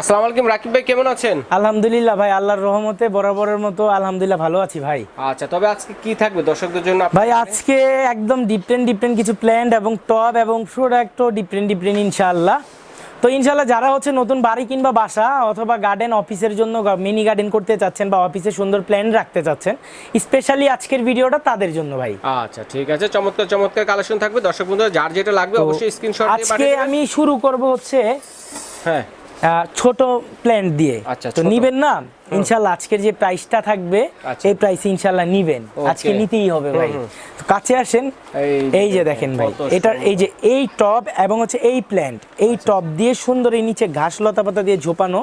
আসসালামু আলাইকুম রাকিব ভাই কেমন আছেন? আলহামদুলিল্লাহ ভাই আল্লাহর রহমতে বরাবরের মতো আলহামদুলিল্লাহ ভালো আছি ভাই। আচ্ছা তবে আজকে কি থাকবে দর্শকদের জন্য ভাই আজকে একদম ডিফারেন্ট ডিফারেন্ট কিছু প্ল্যান্ট এবং টপ এবং প্রোডাক্টও ডিফারেন্ট ডিফারেন্ট ইনশাআল্লাহ। তো ইনশাআল্লাহ যারা হচ্ছে নতুন বাড়ি কিংবা বাসা অথবা গার্ডেন অফিসের জন্য মিনি গার্ডেন করতে চাচ্ছেন বা অফিসে সুন্দর প্ল্যান রাখতে চাচ্ছেন স্পেশালি আজকের ভিডিওটা তাদের জন্য ভাই। আচ্ছা ঠিক আছে চমৎকার চমৎকার কালেকশন থাকবে। দর্শক বন্ধুরা যার যেটা লাগবে অবশ্যই স্ক্রিনশট আজকে আমি শুরু করব হচ্ছে হ্যাঁ। ছোট প্ল্যান্ট দিয়ে। আচ্ছা, তো নিবেন না? ইনশাল্লাহ আজকের যে প্রাইসটা থাকবে আচ্ছা। এই প্রাইস ইনশাল্লাহ নিবেন। আজকে নিতেই হবে ভাই। কাছে আসেন। এই যে দেখেন ভাই এটার এই যে এই টব এবং হচ্ছে এই প্ল্যান্ট এই আচ্ছা। টব দিয়ে সুন্দর এই নিচে ঘাস লতা পাতা দিয়ে ঝোপানো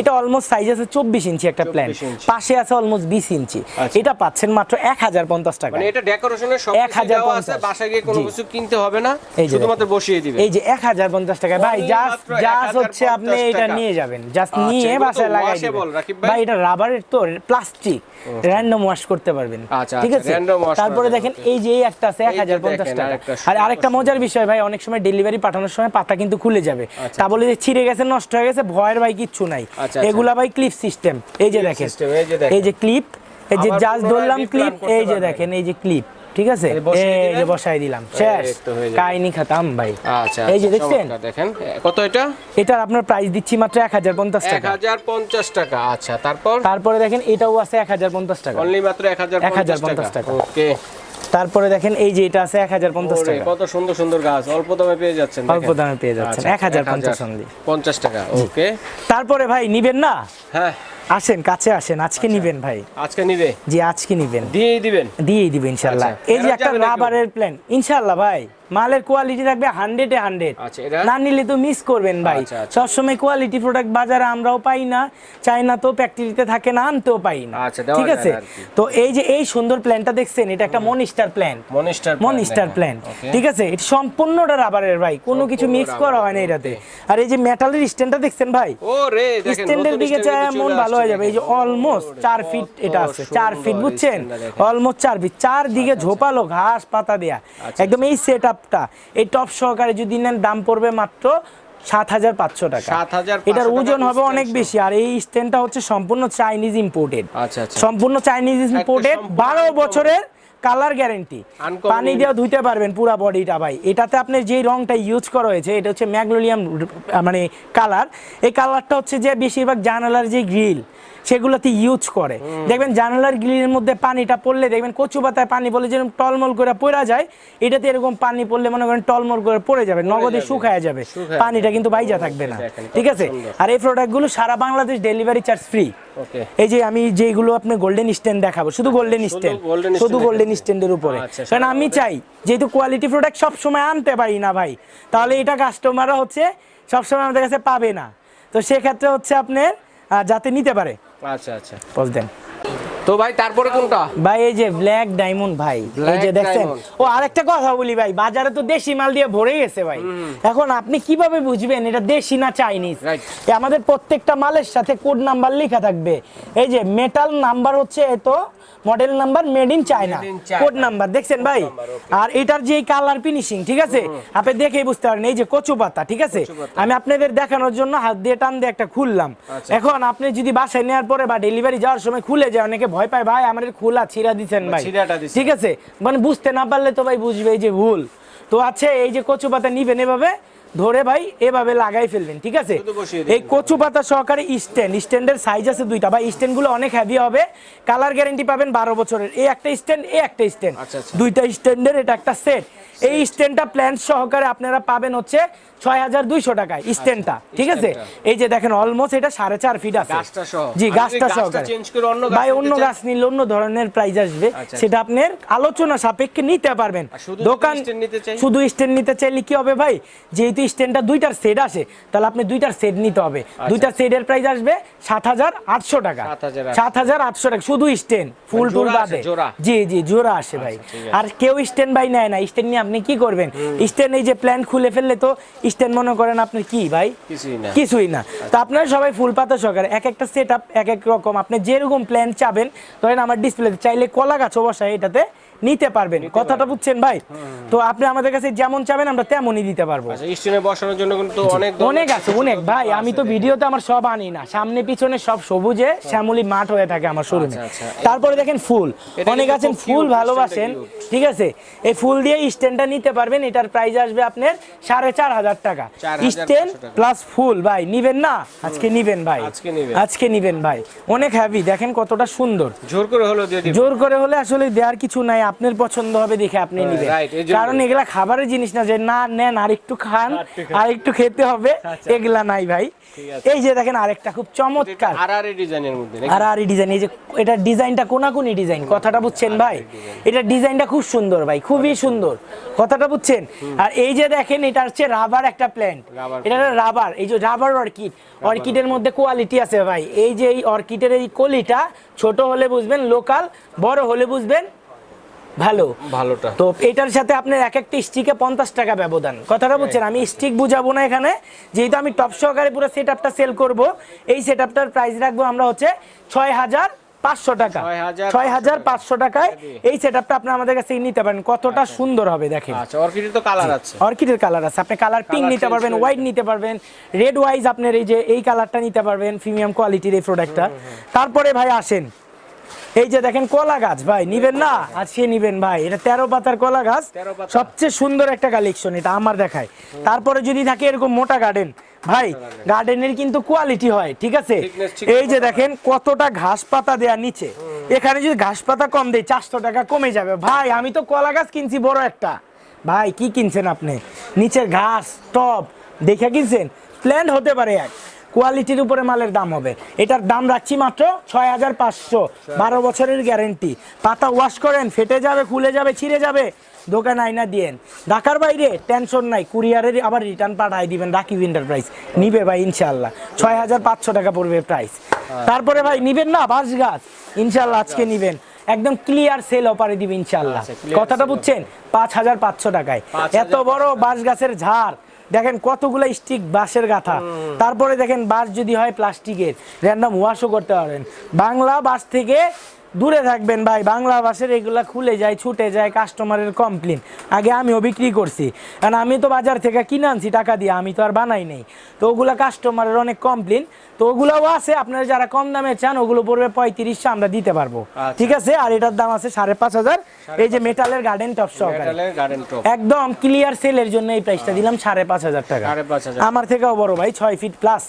এটা অলমোস্ট সাইজ আছে চব্বিশ ইঞ্চি একটা প্ল্যান্ট পাশে আছে অলমোস্ট বিশ ইঞ্চি। আচ্ছা। এটা পাচ্ছেন মাত্র এক হাজার পঞ্চাশ টাকা। মানে এটা ডেকোরেশনের সব এক হাজার আছে পঞ্চাশ। বাসায় গিয়ে কোনো কিছু কিনতে হবে না এই যে শুধুমাত্র বসিয়ে দিবে এই যে এক হাজার পঞ্চাশ টাকা। ভাই জাস্ট জাস্ট হচ্ছে আপনি এটা নিয়ে যাবেন। জাস্ট আচ্ছা, নিয়ে বাসায় লাগাই দিবেন। ভাই? এটা রাবারের তো প্লাস্টিক র্যান্ডম ওয়াশ করতে পারবেন। আচ্ছা, ঠিক আচ্ছা, আছে তারপরে দেখেন এই যে এই একটা আছে এক হাজার পঞ্চাশ টাকা। আর আরেকটা মজার বিষয় ভাই অনেক সময় ডেলিভারি পাঠানোর সময় পাতা কিন্তু খুলে যাবে। তা বলে যে ছিঁড়ে গেছে নষ্ট হয়ে গেছে ভয়ের ভাই কিচ্ছু নাই। আচ্ছা, আচ্ছা। এগুলা ভাই ক্লিপ সিস্টেম এই যে দেখেন এই যে দেখেন। এই যে ক্লিপ এই যে জাস্ট ধরলাম ক্লিপ এই যে দেখেন এই যে ক্লিপ ঠিক আছে? এই যে বসাই দিলাম। শেষ। কাহিনী খাতাম ভাই। আচ্ছা এই যে আচ্ছা, দেখছেন? দেখেন কত এটা? এটার আপনার প্রাইস দিচ্ছি মাত্র এক হাজার পঞ্চাশ এক টাকা হাজার পঞ্চাশ টাকা আচ্ছা তারপর? তারপরে দেখেন এটাও আছে এক হাজার পঞ্চাশ টাকা। অনলি মাত্র এক হাজার পঞ্চাশ 1050 টাকা। টাকা। ওকে তারপরে দেখেন এই যে এটা আছে এক হাজার পঞ্চাশ টাকা। কত সুন্দর সুন্দর গাছ। অল্প দামে পেয়ে যাচ্ছেন অল্প দামে পেয়ে যাচ্ছেন। আচ্ছা, এক হাজার পঞ্চাশ only। পঞ্চাশ টাকা ওকে। তারপরে ভাই নিবেন না? হ্যাঁ। আসেন কাছে আসেন আজকে নেবেন নিবেন ভাই। আজকে নিবে? জি আজকে নিবেন। দিয়ে দিবেন? দিয়েই দিবেন ইনশাল্লাহ। আচ্ছা, এই যে একটা রাবারের প্ল্যান ইনশাআল্লাহ ভাই। মালের কোয়ালিটি থাকবে হান্ড্রেডে হান্ড্রেড আচ্ছা, এটা? না নিলে তো মিস করবেন ভাই। আচ্ছা, আচ্ছা। সবসময় কোয়ালিটি প্রোডাক্ট বাজারে আমরাও পাই না চাইনা তো ফ্যাক্টরিতে থাকে না আনতেও পাই না। ঠিক আছে। তো এই যে এই সুন্দর প্ল্যানটা দেখছেন এটা একটা মনিস্টার প্ল্যান মনিস্টার প্ল্যান ঠিক আছে? এটা সম্পূর্ণটা রাবারের ভাই। কোনো কিছু মিক্স করা হয় না এটাতে। আর এই যে মেটালের স্ট্যান্ডটা দেখছেন ভাই? স্ট্যান্ডের দিকে চায় মন ভালো হয়ে যাবে। এই যে অলমোস্ট চার ফিট এটা আছে চার ফিট বুঝছেন। অলমোস্ট চার ফিট চার দিকে ঝোপালো ঘাস পাতা দেয়া। একদম এই সেট আপটা এই টপ সহকারে যদি নেন দাম পড়বে মাত্র সাত হাজার পাঁচশো টাকা। এটার ওজন হবে অনেক বেশি। আর এই স্ট্যান্ডটা হচ্ছে সম্পূর্ণ চাইনিজ ইম্পোর্টেড আচ্ছা আচ্ছা। সম্পূর্ণ চাইনিজ ইম্পোর্টেড বারো বছরের কালার গ্যারেন্টি পানি দিয়ে ধুইতে পারবেন পুরো বডিটা ভাই। এটাতে আপনার যে রংটা ইউজ করা হয়েছে এটা হচ্ছে ম্যাগনোলিয়াম মানে কালার এই কালারটা হচ্ছে যে বেশিরভাগ জানালার যে গ্রিল সেগুলোতে ইউজ করে। দেখবেন জানালার গ্রিলের মধ্যে পানিটা পড়লে দেখবেন কচু পাতায় পানি পড়লে যেরকম টলমল করে পড়া যায় এটাতে এরকম পানি পড়লে মনে করেন টলমল করে পড়ে যাবে নগদে। শুকায় যাবে। পানিটা কিন্তু বাইজা থাকবে না। ঠিক আছে? আর এই প্রোডাক্টগুলো সারা বাংলাদেশ ডেলিভারি চার্জ ফ্রি এই যে আমি যেগুলো আপনি গোল্ডেন স্ট্যান্ড দেখাবো শুধু গোল্ডেন স্ট্যান্ড শুধু গোল্ডেন স্ট্যান্ডের উপরে। আচ্ছা, কারণ আমি চাই যেহেতু কোয়ালিটি প্রোডাক্ট সব সময় আনতে পারি না ভাই তাহলে এটা কাস্টমাররা হচ্ছে সবসময় আমাদের কাছে পাবে না। তো সেক্ষেত্রে হচ্ছে আপনার যাতে নিতে পারে। আচ্ছা আচ্ছা। বুঝলেন তো ভাই তারপরে কোনটা? ভাই এই যে ব্ল্যাক ডায়মন্ড ভাই এই যে দেখছেন? ও আরেকটা কথা বলি ভাই বাজারে তো দেশি মাল দিয়ে ভরে গেছে ভাই। এখন আপনি কীভাবে বুঝবেন এটা দেশি না চাইনিজ. আমাদের প্রত্যেকটা মালের সাথে কোড নাম্বার লেখা থাকবে। এই যে মেটাল নাম্বার হচ্ছে এত model number made in China. Code number দেখছেন ভাই? আর এটার যে কালার ফিনিশিং ঠিক আছে? আপনি দেখেই বুঝতে পারেন এই যে কচু পাতা ঠিক আছে? আমি আপনাদের দেখানোর জন্য হাত দিয়ে টান দিয়ে একটা খুললাম। আচ্ছা। এখন আপনি যদি বাসায় নেওয়ার পরে বা ডেলিভারি যাওয়ার সময় খুলে যায় অনেকে ভয় পায় ভাই আমাদের খোলা ছিঁড়া দিচ্ছেন ভাই ঠিক আছে? মানে বুঝতে না পারলে তো ভাই বুঝবে এই যে ভুল। তো আছে এই যে কচু পাতা নিবেন এভাবে ধরে ভাই এভাবে লাগাই ফেলবেন ঠিক আছে। এই কচু পাতা সহকারে স্ট্যান্ড স্ট্যান্ডের সাইজ আছে দুইটা। ভাই স্ট্যান্ডগুলো অনেক হেভি হবে। কালার গ্যারেন্টি পাবেন বারো বছরের। এই একটা স্ট্যান্ড এই একটা স্ট্যান্ড। আচ্ছা, আচ্ছা। দুইটা স্ট্যান্ডের এটা একটা সেট এই স্ট্যান্ডটা প্ল্যান সহকারে আপনারা পাবেন হচ্ছে ছয় হাজার দুইশো টাকায় স্ট্যান্ডটা ঠিক আছে? এই যে দেখেন অলমোস্ট এটা সাড়ে চার ফিট আছে। জি গাছটা সহকারে। অন্য গাছ ভাই অন্য গাছ নিলে অন্য ধরনের প্রাইস আসবে। আচ্ছা। সেটা আপনার আলোচনা সাপেক্ষে নিতে পারবেন। দোকান? শুধু স্ট্যান্ড নিতে চাইলে কি হবে ভাই? যেহেতু স্ট্যান্ডটা দুইটার সেট আসে তাহলে আপনি দুইটার সেট নিতে হবে। দুইটার সেটের প্রাইস আসবে সাত হাজার আটশো টাকা। সাত হাজার আটশো। টাকা শুধু স্ট্যান্ড ফুল টুল বাদে। জি জি জোড়া আসে ভাই। আর কেউ স্ট্যান্ড বাই নেয় না স্ট্যান্ড নিয়ে আপনি কি করবেন? স্ট্যান্ড এই যে প্ল্যান খুলে ফেললে তো স্ট্যান্ড মনে করেন আপনি কি ভাই? কিছুই না। তো আপনারা সবাই ফুল পাতা সহকারে এক একটা সেট আপ এক এক রকম। আপনি যেরকম প্ল্যান চাবেন ধরেন আমার ডিসপ্লে চাইলে কলা গাছও বসায় এটাতে নিতে পারবেন। কথাটা বুঝছেন ভাই? তো আপনি আমাদের কাছে যেমন চাবেন আমরা তেমনই দিতে পারব। আচ্ছা বসানোর জন্য কিন্তু অনেক অনেক আছে অনেক। ভাই আমি তো ভিডিওতে আমার সব আনি না। সামনে পিছনে সব সবুজে শ্যামলি মাঠ হয়ে থাকে আমার আচ্ছা, আচ্ছা। তারপরে দেখেন ফুল। অনেক আছেন ফুল ভালোবাসেন ঠিক আছে? এই ফুল দিয়ে স্ট্যান্ডটা নিতে পারবেন এটার প্রাইস আসবে আপনার সাড়ে চার হাজার টাকা। স্ট্যান্ড প্লাস ফুল ভাই নিবেন না? আজকে নিবেন ভাই। আজকে নিবেন। ভাই। অনেক হ্যাভি দেখেন কতটা সুন্দর। জোর করে হলো জোর করে হলে আসলে দেওয়ার কিছু নাই আপনার পছন্দ হবে দেখে আপনি হ্যাঁ, নিবেন। কারণ এগুলা খাবারের জিনিস না যে না নেন আর একটু খান। আর একটু খেতে হবে। এগুলা নাই ভাই। এই যে দেখেন আরেকটা খুব চমৎকার। আর আর ডিজাইনের মধ্যে নাকি? আর আর ডিজাইন এই যে এটা ডিজাইনটা কোনাকুনি ডিজাইন কথাটা বুঝছেন ভাই? এটা ডিজাইনটা খুব সুন্দর ভাই খুবই সুন্দর। কথাটা বুঝছেন? আর এই যে দেখেন এটা হচ্ছে রাবার একটা প্ল্যান্ট এটা রাবার এই যে রাবার অর্কিড। অর্কিডের মধ্যে কোয়ালিটি আছে ভাই। এই যে এই অর্কিডের এই কলিটা ছোট হলে বুঝবেন লোকাল বড় হলে বুঝবেন ভালো। ভালোটা। তো এটার সাথে আপনার এক একটা স্টিকে পঞ্চাশ টাকা ব্যবধান। কথাটা বুঝছেন? আমি স্টিক বুঝাবো না এখানে। যেহেতু আমি টপ সহকারে পুরো সেট আপটা সেল করব এই সেট আপটার প্রাইস রাখব আমরা হচ্ছে ছয় হাজার পাঁচশো টাকা। ছয় হাজার পাঁচশো টাকায় এই সেট আপটা আপনি আমাদের কাছ নিতে পারেন। কতটা সুন্দর হবে দেখেন। আচ্ছা অর্কিডের তো কালার আছে। অর্কিডের কালার আছে। আপনি কালার পিঙ্ক নিতে পারবেন হোয়াইট নিতে পারবেন। রেড ওয়াইজ আপনার এই যে এই কালারটা নিতে পারবেন প্রিমিয়াম কোয়ালিটির এই প্রোডাক্টটা তারপরে ভাই আসেন। এই যে দেখেন কলা গাছ ভাই নিবেন না? আজকে নিবেন ভাই এটা তেরো পাতার কলা গাছ। সবচেয়ে সুন্দর একটা কালেকশন এটা আমার দেখায়। তারপরে যদি থাকে এরকম মোটা গার্ডেন ভাই গার্ডেনের কিন্তু কোয়ালিটি হয় ঠিক আছে? এই যে দেখেন কতটা ঘাস পাতা দেয়া নিচে। এখানে যদি ঘাস পাতা কম দেয় চারশো টাকা কমে যাবে। ভাই আমি তো কলা গাছ কিনছি বড় একটা। ভাই কি কিনছেন আপনি? নিচের ঘাস টপ দেখে কিনছেন? প্ল্যান্ট হতে পারে এক। কোয়ালিটির উপরে মালের দাম হবে। এটার দাম রাখছি মাত্র ছয় হাজার পাঁচশো। বারো বছরের গ্যারেন্টি। পাতা ওয়াশ করেন ফেটে যাবে খুলে যাবে ছিঁড়ে যাবে দোকান আইনা দিয়েন। ঢাকার বাইরে টেনশন নাই কুরিয়ারের আবার রিটার্ন পাঠাই দিবেন রাকিব এন্টারপ্রাইজ। নিবে ভাই ইনশাল্লাহ ছয় হাজার পাঁচশো টাকা পড়বে প্রাইস। তারপরে ভাই নিবেন না? বাঁশ গাছ। ইনশাল্লাহ আজকে নিবেন। একদম ক্লিয়ার সেল অপারে দিবে ইনশাল্লাহ আচ্ছা, কথাটা বুঝছেন? পাঁচ হাজার পাঁচশো টাকায়। এত বড় বাঁশ গাছের ঝাড়। দেখেন কতগুলো স্টিক বাঁশের গাথা। তারপরে দেখেন বাঁশ যদি হয় প্লাস্টিকের র্যান্ডম ওয়াশও করতে পারেন। বাংলা বাস থেকে দূরে থাকবেন ভাই বাংলা বাসের এগুলা খুলে যায় ছুটে যায় কাস্টমারের কমপ্লেন আগে আমিও বিক্রি করছি। কারণ আমি তো বাজার থেকে কিনে আনছি টাকা দিয়ে আমি তো আর বানাই নেই। তো ওগুলা কাস্টমারের অনেক কমপ্লেন তো ওগুলাও আছে আপনারা যারা কম দামে চান ওগুলো পড়বে পঁয়ত্রিশশো আমরা দিতে পারব। আচ্ছা। ঠিক আছে? আর এটার দাম আছে সাড়ে পাঁচ হাজার। এই যে মেটালের গার্ডেন টপ সহকারে একদম ক্লিয়ার সেলের জন্য এই প্রাইসটা দিলাম সাড়ে পাঁচ হাজার টাকা। আমার থেকেও বড় ভাই ছয় ফিট প্লাস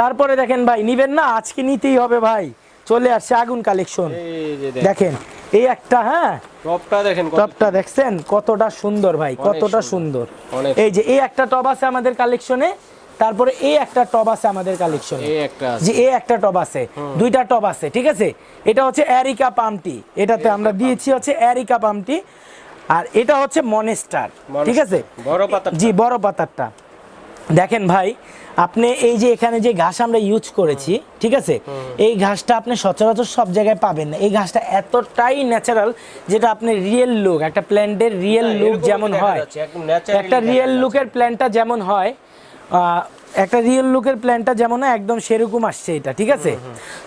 তারপরে দেখেন ভাই নিবেন না আজকে নিতেই হবে ভাই। চলে আসছে আগুন কালেকশন দেখেন। এই একটা হ্যাঁ? টপটা দেখেন টপটা দেখছেন? কতটা সুন্দর ভাই কতটা সুন্দর। এই যে এই একটা টপ আছে আমাদের কালেকশনে তারপরে এই একটা টপ আছে আমাদের কালেকশন যে এই একটা টপ আছে দুইটা টপ আছে ঠিক আছে? এটা হচ্ছে অ্যারিকা পামটি এটাতে আমরা দিয়েছি হচ্ছে অ্যারিকা পামটি আর এটা হচ্ছে মনেস্টার ঠিক আছে? বড় পাতা জি বড় পাতারটা। দেখেন ভাই আপনি এই যে এখানে যে ঘাস আমরা ইউজ করেছি ঠিক আছে? এই ঘাসটা আপনি সচরাচর সব জায়গায় পাবেন না। এই ঘাসটা এতটাই ন্যাচারাল যেটা আপনি রিয়েল লুক একটা প্ল্যান্টের রিয়েল লুক যেমন হয়। একটা রিয়েল লুকের প্ল্যান্টটা যেমন হয় একটা রিয়েল লুকের প্ল্যানটা যেমন একদম সেরকম আসছে এটা ঠিক আছে?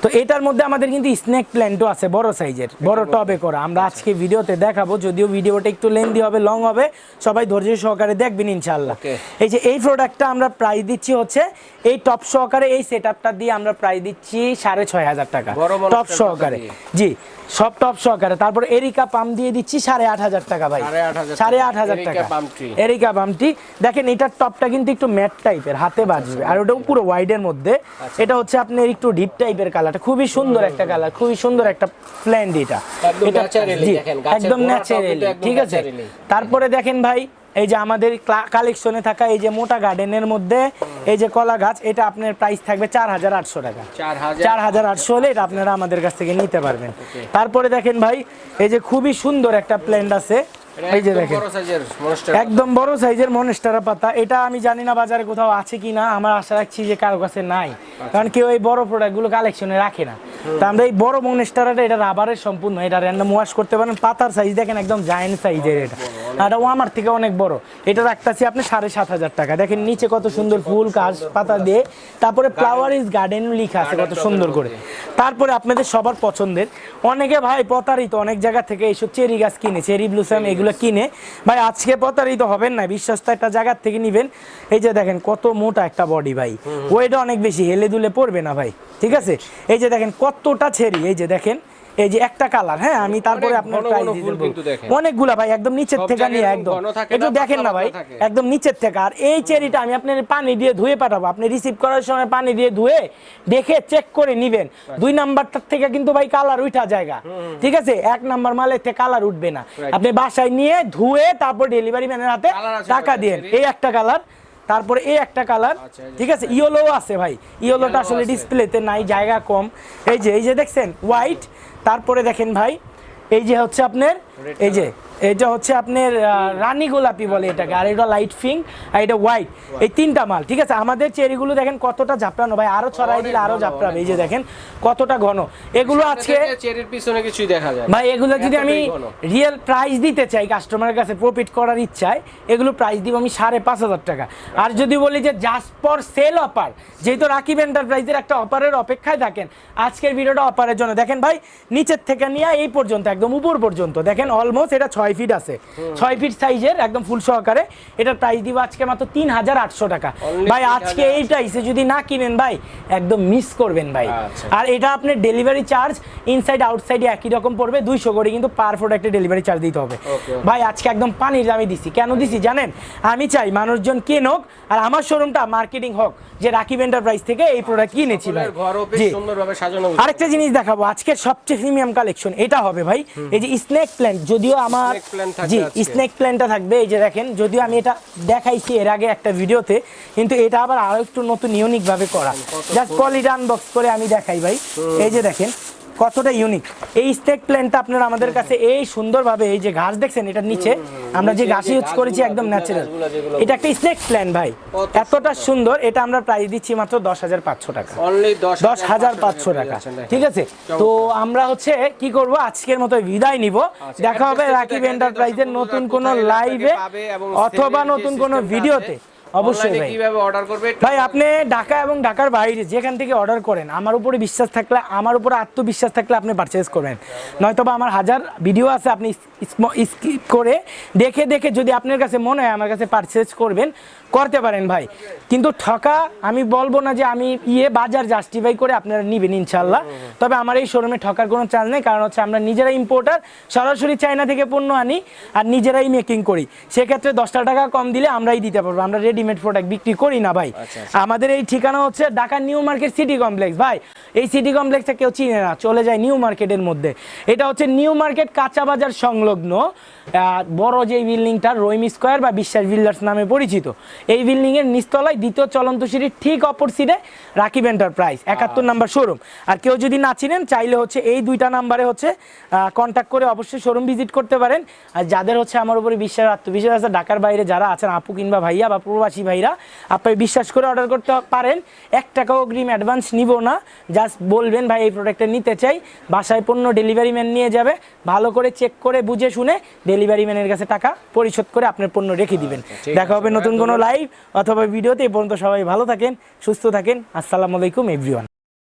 তো এটার মধ্যে আমাদের কিন্তু স্নেক প্ল্যান্টও আছে বড় সাইজের বড় টবে করা। আমরা আচ্ছা। আজকে ভিডিওতে দেখাবো যদিও ভিডিওটা একটু লেন্দি হবে লং হবে সবাই ধৈর্য সহকারে দেখবেন ইনশাল্লাহ এই যে এই প্রোডাক্টটা আমরা প্রাইস দিচ্ছি হচ্ছে এই টপ সহকারে এই সেট দিয়ে আমরা প্রাইস দিচ্ছি সাড়ে ছয় হাজার টাকা। টপ সহকারে। জি সব টপ সহকারে। তারপর এরিকা পাম দিয়ে দিচ্ছি সাড়ে আট হাজার টাকা ভাই। সাড়ে আট হাজার টাকা। এরিকা বামটি দেখেন এটার টপটা কিন্তু একটু ম্যাট টাইপের হাতে বাজবে আর ওটাও পুরো ওয়াইডের মধ্যে। এটা হচ্ছে আপনার একটু ডিপ টাইপের কালারটা খুবই সুন্দর একটা কালার খুবই সুন্দর একটা প্ল্যান্ড এটা। এটা একদম ন্যাচারালি ঠিক আছে? তারপরে দেখেন ভাই এই যে আমাদের কালেকশনে থাকা এই যে মোটা গার্ডেনের মধ্যে এই যে কলা গাছ এটা আপনার প্রাইস থাকবে চার হাজার আটশো টাকা। চার হাজার আটশো হলে এটা আপনারা আমাদের কাছ থেকে নিতে পারবেন। তারপরে দেখেন ভাই এই যে খুবই সুন্দর একটা প্ল্যান্ট আছে। এই যে দেখেন একদম বড় সাইজের মনেস্টারা পাতা। এটা আমি জানি না বাজারে কোথাও আছে কি না আমার আশা রাখছি যে কারও কাছে নাই। কারণ কেউ এই বড় প্রোডাক্টগুলো কালেকশনে রাখে না। তা আমরা এই বড় মনেস্টারাটা এটা রাবারের সম্পূর্ণ এটা র্যান্ডম ওয়াশ করতে পারেন। পাতার সাইজ দেখেন একদম জায়েন্ট সাইজের এটা। এটা আমার থেকে অনেক বড়। এটা রাখতেছি আপনি সাড়ে সাত হাজার টাকা। দেখেন নিচে কত সুন্দর ফুল কাজ পাতা দিয়ে। তারপরে ফ্লাওয়ার ইজ গার্ডেন লিখা আছে কত সুন্দর করে। তারপরে আপনাদের সবার পছন্দের। অনেকে ভাই প্রতারিত অনেক জায়গা থেকে এইসব চেরি গাছ কিনে চেরি ব্লুসাম এগুলো কিনে। ভাই আজকে প্রতারিত হবেন না বিশ্বস্ত একটা জায়গার থেকে নিবেন। এই যে দেখেন কত মোটা একটা বডি ভাই। ওয়েটা অনেক বেশি হেলে দুলে পড়বে না ভাই। ঠিক আছে? এই যে দেখেন কতটা ছেড়ি এই যে দেখেন। এই যে একটা কালার হ্যাঁ আমি তারপরে আপনার প্রাইস ফুল বলব। অনেকগুলা ভাই একদম নিচের থেকে নিয়ে একদম। একটু দেখেন না ভাই একদম নিচের থেকে। আর এই চেরিটা আমি আপনার পানি দিয়ে ধুয়ে পাঠাবো। আপনি রিসিভ করার সময় পানি দিয়ে ধুয়ে দেখে চেক করে নিবেন। দুই নাম্বারটার থেকে কিন্তু ভাই কালার উঠা জায়গা। ঠিক আছে? এক নাম্বার মালের থেকে কালার উঠবে না। আপনি বাসায় নিয়ে ধুয়ে তারপর ডেলিভারি ম্যানের হাতে টাকা দিয়ে এই একটা কালার তারপরে এই একটা কালার আচ্ছা, ঠিক আছে? ইয়েলো আছে ভাই। ইয়েলোটা আসলে ডিসপ্লেতে নাই জায়গা কম। এই যে এই যে দেখছেন হোয়াইট তারপরে দেখেন ভাই এই যে হচ্ছে আপনার এই যে এটা হচ্ছে আপনার রানী গোলাপি বলে এটাকে আর এটা লাইট ফিং আর এটা হোয়াইট এই তিনটা মাল ঠিক আছে? আমাদের চেরিগুলো দেখেন কতটা ঝাপড়ানো ভাই আরও ছড়াই দিলে আরও ঝাপড়াবে এই যে দেখেন কতটা ঘন। এগুলো আজকে চেরির পিছনে কিছুই দেখা যায় ভাই এগুলো যদি আমি রিয়েল প্রাইস দিতে চাই কাস্টমারের কাছে প্রফিট করার ইচ্ছায় এগুলো প্রাইস দিব আমি সাড়ে পাঁচ হাজার টাকা। আর যদি বলি যে জাস্ট ফর সেল অফার যেহেতু রাকিব এন্টারপ্রাইজের একটা অফারের অপেক্ষায় থাকেন আজকের ভিডিওটা অফারের জন্য। দেখেন ভাই নিচের থেকে নিয়ে এই পর্যন্ত একদম উপর পর্যন্ত। দেখেন অলমোস্ট এটা ছয় ফিট আছে। ছয় ফিট সাইজের একদম ফুল সহকারে। এটার প্রাইস দিব আজকে মাত্র তিন হাজার আটশো টাকা। ভাই আজকে এই প্রাইসে যদি না কিনেন ভাই একদম মিস করবেন ভাই। আচ্ছা। আর এটা আপনার ডেলিভারি চার্জ ইনসাইড আউটসাইডে একই রকম পড়বে দুইশো করে কিন্তু পার প্রোডাক্টে ডেলিভারি চার্জ দিতে হবে. ভাই আজকে একদম পানির দামে দিছি। কেন দিছি জানেন? আমি চাই মানুষজন কেনক আর আমার শোরুমটা মার্কেটিং হোক যে রাকিব এন্টারপ্রাইজ থেকে এই প্রোডাক্ট কিনেছি ভাই। আরেকটা জিনিস দেখাবো আজকে সবচেয়ে প্রিমিয়াম কালেকশন এটা হবে ভাই এই যে স্নেক প্ল্যান্ট যদিও আমার Snake প্ল্যান্ট থাকবে জি স্নেক প্ল্যান্টটা থাকবে এই যে দেখেন যদিও আমি এটা দেখাইছি এর আগে একটা ভিডিওতে কিন্তু এটা আবার আরও একটু নতুন ইউনিক ভাবে করা। জাস্ট পলিটা আনবক্স করে আমি দেখাই ভাই। এই যে দেখেন কতটা ইউনিক এই স্টেক প্ল্যান্টটা আপনারা আমাদের কাছে এই সুন্দরভাবে এই যে ঘাস দেখছেন এটার নিচে আমরা যে ঘাস ইউজ করেছি একদম ন্যাচারাল এটা একটা স্নেক প্ল্যান্ট ভাই। এতটা সুন্দর এটা আমরা প্রাইস দিচ্ছি মাত্র দশ হাজার পাঁচশো টাকা। দশ হাজার পাঁচশো টাকা ঠিক আছে? তো আমরা হচ্ছে কি করব? আজকের মতো বিদায় নিব। আচ্ছা, দেখা হবে রাকিব এন্টারপ্রাইজের নতুন কোনো লাইভে অথবা নতুন কোনো ভিডিওতে অবশ্যই ভাই। কীভাবে অর্ডার করবে ভাই আপনি ঢাকা এবং ঢাকার বাইরে যেখান থেকে অর্ডার করেন আমার উপরে বিশ্বাস থাকলে আমার উপরে আত্মবিশ্বাস থাকলে আপনি পারচেজ করবেন। নয়তো বা আমার হাজার ভিডিও আছে আপনি স্কিপ করে দেখে দেখে যদি আপনার কাছে মনে হয় আমার কাছে পারচেজ করবেন করতে পারেন ভাই। কিন্তু ঠকা আমি বলব না যে আমি ইয়ে বাজার জাস্টিফাই করে আপনারা নিবেন ইনশাল্লাহ তবে আমার এই শোরুমে ঠকার কোনো চান্স নেই কারণ হচ্ছে আমরা নিজেরাই ইম্পোর্টার সরাসরি চায়না থেকে পণ্য আনি আর নিজেরাই মেকিং করি। সেক্ষেত্রে দশটা টাকা কম দিলে আমরাই দিতে পারব। আমরা রেডিমেড প্রোডাক্ট বিক্রি করি না ভাই। আচ্ছা, আমাদের এই ঠিকানা হচ্ছে Dhaka new market city complex. ভাই এই সিটি কমপ্লেক্সটা কেউ চিনে না চলে যায় নিউ মার্কেটের মধ্যে। এটা হচ্ছে নিউ মার্কেট কাঁচা বাজার সংলগ্ন বড় যে বিল্ডিংটা রহিম স্কোয়ার বা বিশ্বাস বিল্ডার্স নামে পরিচিত। এই বিল্ডিং এর নিচতলায় দ্বিতীয় চলন্ত সিঁড়ির ঠিক অপর সিটে রাকিব এন্টারপ্রাইজ একাত্তর নাম্বার শোরুম আর কেউ যদি না চিনেন চাইলে হচ্ছে এই দুইটা নাম্বারে হচ্ছে কন্ট্যাক্ট করে অবশ্যই শোরুম ভিজিট করতে পারেন। আর যাদের হচ্ছে আমার উপরে বিশ্বাস আত্মবিশ্বাস আছে ঢাকার বাইরে যারা আছেন আপু কিংবা ভাইয়া বা প্রবাসী ভাইরা আপনি বিশ্বাস করে অর্ডার করতে পারেন। এক টাকাও অগ্রিম অ্যাডভান্স নিব না। জাস্ট বলবেন ভাই এই প্রোডাক্টটা নিতে চাই। বাসায় পণ্য ডেলিভারি ম্যান নিয়ে যাবে। ভালো করে চেক করে বুঝে শুনে ডেলিভারি ম্যানের কাছে টাকা পরিশোধ করে আপনার পণ্য রেখে দিবেন। দেখা হবে নতুন কোনো লাইভ অথবা ভিডিওতে এ পর্যন্ত সবাই ভালো থাকেন সুস্থ থাকেন। আসসালামু আলাইকুম এভরিওয়ান